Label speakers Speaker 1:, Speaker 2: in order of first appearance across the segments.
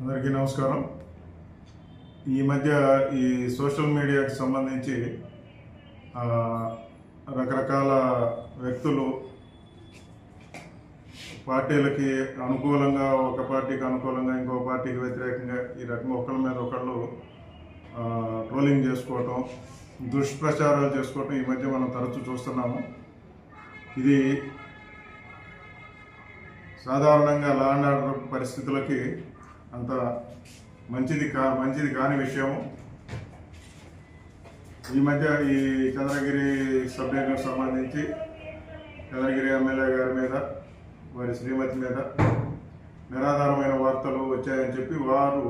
Speaker 1: అందరికీ నమస్కారం. ఈ మధ్య ఈ సోషల్ మీడియాకి సంబంధించి రకరకాల వ్యక్తులు పార్టీలకి అనుకూలంగా ఒక పార్టీకి అనుకూలంగా ఇంకో పార్టీకి వ్యతిరేకంగా ఈ రకంగా ఒకళ్ళ మీద ఒకళ్ళు ట్రోలింగ్ చేసుకోవటం దుష్ప్రచారాలు చేసుకోవటం ఈ మధ్య మనం తరచూ చూస్తున్నాము. ఇది సాధారణంగా లా అండ్ ఆర్డర్ పరిస్థితులకి అంత మంచిది కా మంచిది కాని విషయము. ఈ మధ్య ఈ చంద్రగిరి సభ్యులకు సంబంధించి చంద్రగిరి ఎమ్మెల్యే గారి మీద వారి శ్రీమతి మీద నిరాధారమైన వార్తలు వచ్చాయని చెప్పి వారు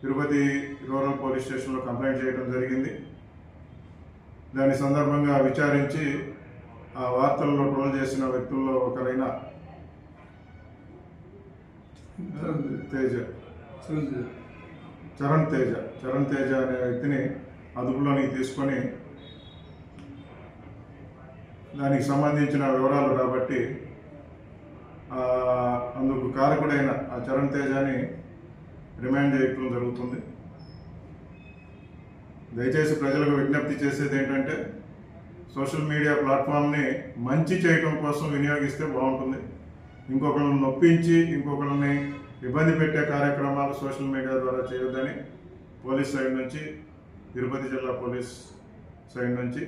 Speaker 1: తిరుపతి రూరల్ పోలీస్ స్టేషన్లో కంప్లైంట్ చేయడం జరిగింది. దాని సందర్భంగా విచారించి ఆ వార్తల్లో ట్రోల్ చేసిన వ్యక్తుల్లో ఒకరైన తేజ. చరణ్ తేజ. చరణ్ తేజ అనే వ్యక్తిని అదుపులోనికి తీసుకొని దానికి సంబంధించిన వివరాలు రాబట్టి ఆ, అందుకు కారకుడైన ఆ చరణ్ తేజని రిమాండ్ చేయటం జరుగుతుంది. దయచేసి ప్రజలకు విజ్ఞప్తి చేసేది ఏంటంటే సోషల్ మీడియా ప్లాట్ఫామ్ని మంచి చేయటం కోసం వినియోగిస్తే బాగుంటుంది. ఇంకొకరిని నొప్పించి ఇంకొకరిని ఇబ్బంది పెట్టే కార్యక్రమాలు సోషల్ మీడియా ద్వారా చేయొద్దని పోలీస్ సైడ్ నుంచి తిరుపతి జిల్లా పోలీస్ సైడ్ నుంచి